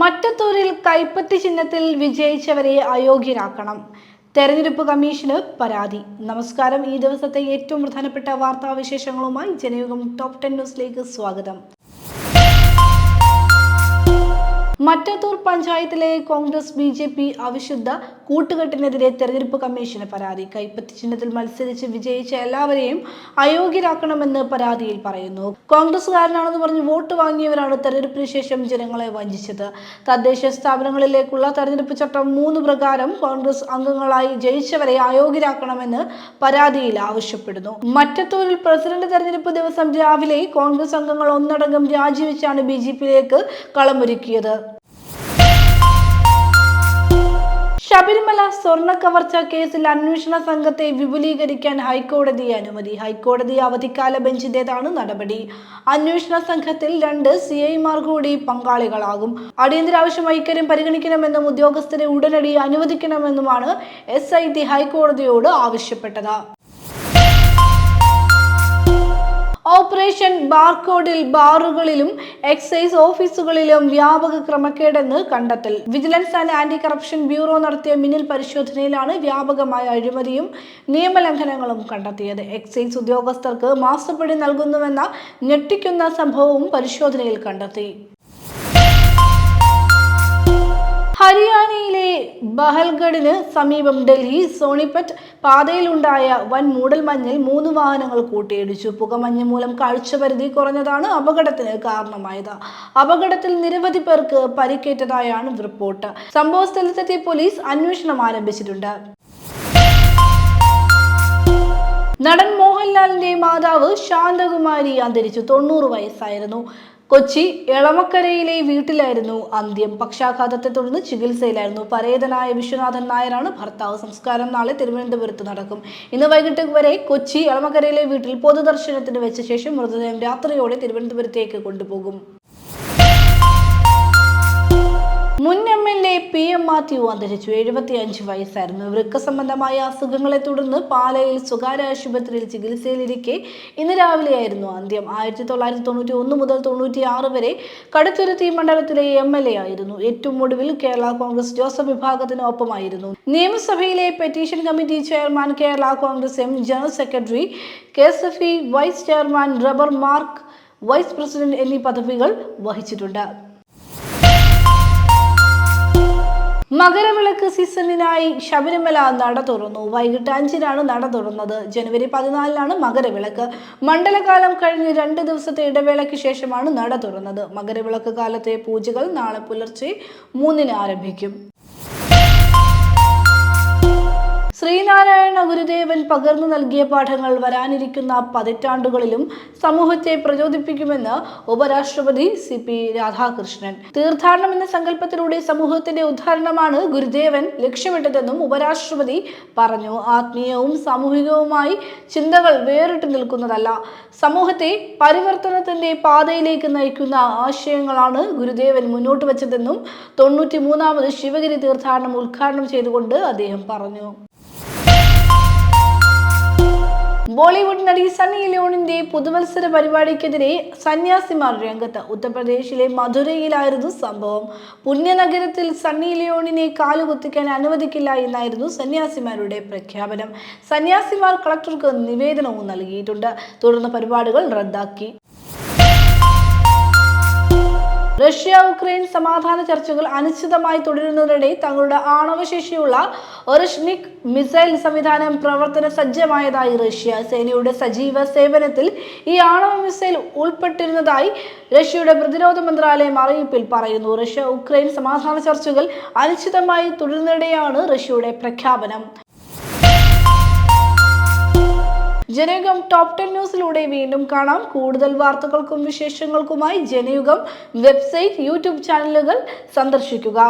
മറ്റത്തൂരിൽ കൈപ്പത്തി ചിഹ്നത്തിൽ വിജയിച്ചവരെ അയോഗ്യരാക്കണം. തെരഞ്ഞെടുപ്പ് കമ്മീഷന് പരാതി. നമസ്കാരം. ഈ ദിവസത്തെ ഏറ്റവും പ്രധാനപ്പെട്ട വാർത്താവിശേഷങ്ങളുമായി ജനയുഗം ടോപ്പ് ടെൻ ന്യൂസിലേക്ക് സ്വാഗതം. മറ്റത്തൂർ പഞ്ചായത്തിലെ കോൺഗ്രസ് ബി ജെ പി അവിശുദ്ധ കൂട്ടുകെട്ടിനെതിരെ തെരഞ്ഞെടുപ്പ് കമ്മീഷന് പരാതി. കൈപ്പത്തി ചിഹ്നത്തിൽ മത്സരിച്ച് വിജയിച്ച എല്ലാവരെയും അയോഗ്യരാക്കണമെന്ന് പരാതിയിൽ പറയുന്നു. കോൺഗ്രസുകാരനാണെന്ന് പറഞ്ഞ് വോട്ട് വാങ്ങിയവരാണ് തെരഞ്ഞെടുപ്പിന് ശേഷം ജനങ്ങളെ വഞ്ചിച്ചത്. തദ്ദേശ സ്ഥാപനങ്ങളിലേക്കുള്ള തെരഞ്ഞെടുപ്പ് ചട്ടം മൂന്ന് പ്രകാരം കോൺഗ്രസ് അംഗങ്ങളായി ജയിച്ചവരെ അയോഗ്യരാക്കണമെന്ന് പരാതിയിൽ ആവശ്യപ്പെടുന്നു. മറ്റത്തൂരിൽ പ്രസിഡന്റ് തെരഞ്ഞെടുപ്പ് ദിവസം രാവിലെ കോൺഗ്രസ് അംഗങ്ങൾ ഒന്നടങ്കം രാജിവെച്ചാണ് ബി ജെ പിയിലേക്ക് കളമൊരുക്കിയത്. ശബരിമല സ്വർണ കവർച്ച കേസിൽ അന്വേഷണ സംഘത്തെ വിപുലീകരിക്കാൻ ഹൈക്കോടതി അനുമതി. ഹൈക്കോടതി അവധിക്കാല ബെഞ്ചിന്റേതാണ് നടപടി. അന്വേഷണ സംഘത്തിൽ രണ്ട് സി ഐമാർ കൂടി പങ്കാളികളാകും അടിയന്തരാവശ്യമായി ഇക്കാര്യം പരിഗണിക്കണമെന്നും ഉദ്യോഗസ്ഥരെ ഉടനടി അനുവദിക്കണമെന്നുമാണ് എസ് ഐ ടി ഹൈക്കോടതിയോട് ആവശ്യപ്പെട്ടത്. ഓപ്പറേഷൻ ബാർകോഡിൽ ബാറുകളിലും എക്സൈസ് ഓഫീസുകളിലും വ്യാപക ക്രമക്കേടെന്ന് കണ്ടെത്തൽ. Vigilance and anti corruption bureau നടത്തിയ മിന്നൽ പരിശോധനയിലാണ് വ്യാപകമായ അഴിമതിയും നിയമലംഘനങ്ങളും കണ്ടെത്തിയത്. എക്സൈസ് ഉദ്യോഗസ്ഥർക്ക് മാസപ്പടി നൽകുന്നുവെന്ന ഞെട്ടിക്കുന്ന സംഭവവും പരിശോധനയിൽ കണ്ടെത്തി. ഹരിയാനയിലെ ബഹൽഗഡിന് സമീപം ഡൽഹി സോണിപ്പറ്റ് പാതയിലുണ്ടായ വൻ മൂടൽമഞ്ഞിൽ മൂന്ന് വാഹനങ്ങൾ കൂട്ടിയിടിച്ചു. പുകമഞ്ഞ് മൂലം കാഴ്ചപരിധി കുറഞ്ഞതാണ് അപകടത്തിന് കാരണമായത്. അപകടത്തിൽ നിരവധി പേർക്ക് പരിക്കേറ്റതായാണ് റിപ്പോർട്ട്. സംഭവ സ്ഥലത്തെത്തിയ പോലീസ് അന്വേഷണം ആരംഭിച്ചിട്ടുണ്ട്. നടൻ മോഹൻലാലിന്റെ മാതാവ് ശാന്തകുമാരി അന്തരിച്ചു. തൊണ്ണൂറ് വയസ്സായിരുന്നു. കൊച്ചി എളമക്കരയിലെ വീട്ടിലായിരുന്നു അന്ത്യം. പക്ഷാഘാതത്തെ തുടർന്ന് ചികിത്സയിലായിരുന്നു. പരേതനായ വിശ്വനാഥൻ നായരാണ് ഭർത്താവ്. സംസ്കാരം നാളെ തിരുവനന്തപുരത്ത് നടക്കും. ഇന്ന് വൈകിട്ട് വരെ കൊച്ചി എളമക്കരയിലെ വീട്ടിൽ പൊതുദർശനത്തിന് വെച്ച ശേഷം മൃതദേഹം രാത്രിയോടെ തിരുവനന്തപുരത്തേക്ക് കൊണ്ടുപോകും. മുൻ M L A P M Mathew അന്തരിച്ചു. എഴുപത്തി അഞ്ച് വയസ്സായിരുന്നു. വൃക്ക സംബന്ധമായ അസുഖങ്ങളെ തുടർന്ന് പാലയിൽ സ്വകാര്യ ആശുപത്രിയിൽ ചികിത്സയിലിരിക്കെ ഇന്ന് രാവിലെയായിരുന്നു അന്ത്യം. ആയിരത്തി തൊള്ളായിരത്തി തൊണ്ണൂറ്റി ഒന്ന് മുതൽ തൊണ്ണൂറ്റി ആറ് വരെ കടുത്തുരുത്തി മണ്ഡലത്തിലെ എം എൽ എ ആയിരുന്നു. ഏറ്റവും ഒടുവിൽ കേരള കോൺഗ്രസ് ജോസഫ് വിഭാഗത്തിന് ഒപ്പമായിരുന്നു നിയമസഭയിലെ petition committee chairman Kerala Congress M general secretary K S vice chairman rubber mark vice president എന്നീ പദവികൾ വഹിച്ചിട്ടുണ്ട്. മകരവിളക്ക് സീസണിനായി ശബരിമല നട തുറന്നു. വൈകിട്ട് അഞ്ചിനാണ് നട തുറന്നത്. ജനുവരി പതിനാലിനാണ് മകരവിളക്ക്. മണ്ഡലകാലം കഴിഞ്ഞ് രണ്ട് ദിവസത്തെ ഇടവേളയ്ക്ക് ശേഷമാണ് നട തുറന്നത്. മകരവിളക്ക് കാലത്തെ പൂജകൾ നാളെ പുലർച്ചെ മൂന്നിന് ആരംഭിക്കും. ശ്രീനാരായണ ഗുരുദേവൻ പകർന്നു നൽകിയ പാഠങ്ങൾ വരാനിരിക്കുന്ന പതിറ്റാണ്ടുകളിലും സമൂഹത്തെ പ്രചോദിപ്പിക്കുമെന്ന് ഉപരാഷ്ട്രപതി സി പി രാധാകൃഷ്ണൻ. തീർത്ഥാടനം എന്ന സങ്കല്പത്തിലൂടെ സമൂഹത്തിന്റെ ഉദ്ധാരണമാണ് ഗുരുദേവൻ ലക്ഷ്യമിട്ടതെന്നും ഉപരാഷ്ട്രപതി പറഞ്ഞു. ആത്മീയവും സാമൂഹികവുമായി ചിന്തകൾ വേറിട്ട് നിൽക്കുന്നതല്ല. സമൂഹത്തെ പരിവർത്തനത്തിന്റെ പാതയിലേക്ക് നയിക്കുന്ന ആശയങ്ങളാണ് ഗുരുദേവൻ മുന്നോട്ട് വെച്ചതെന്നും തൊണ്ണൂറ്റി മൂന്നാമത് ശിവഗിരി തീർത്ഥാടനം ഉദ്ഘാടനം ചെയ്തുകൊണ്ട് അദ്ദേഹം പറഞ്ഞു. ബോളിവുഡ് നടി സണ്ണി ലിയോണിന്റെ പുതുവത്സര പരിപാടിക്കെതിരെ സന്യാസിമാർ രംഗത്ത് ഉത്തർപ്രദേശിലെ മധുരയിലായിരുന്നു സംഭവം. പുണ്യനഗരത്തിൽ സണ്ണി ലിയോണിനെ കാലുകുത്തിക്കാൻ അനുവദിക്കില്ല എന്നായിരുന്നു സന്യാസിമാരുടെ പ്രഖ്യാപനം. സന്യാസിമാർ കളക്ടർക്ക് നിവേദനവും നൽകിയിട്ടുണ്ട്. തുടർന്ന് പരിപാടികൾ റദ്ദാക്കി. റഷ്യ ഉക്രൈൻ സമാധാന ചർച്ചകൾ അനിശ്ചിതമായി തുടരുന്നതിനിടെ തങ്ങളുടെ ആണവശേഷിയുള്ള ഒറിഷ്നിക് മിസൈൽ സംവിധാനം പ്രവർത്തന സജ്ജമായതായി റഷ്യ സേനയുടെ സജീവ സേവനത്തിൽ ഈ ആണവ മിസൈൽ ഉൾപ്പെട്ടിരുന്നതായി റഷ്യയുടെ പ്രതിരോധ മന്ത്രാലയം അറിയിപ്പിൽ പറയുന്നു. റഷ്യ ഉക്രൈൻ സമാധാന ചർച്ചകൾ അനിശ്ചിതമായി തുടരുന്നതിനിടെയാണ് റഷ്യയുടെ പ്രഖ്യാപനം. ജനയുഗം ടോപ്പ് ടെൻ ന്യൂസിലൂടെ വീണ്ടും കാണാം. കൂടുതൽ വാർത്തകൾക്കും വിശേഷങ്ങൾക്കുമായി ജനയുഗം വെബ്സൈറ്റ് യൂട്യൂബ് ചാനലുകൾ സന്ദർശിക്കുക.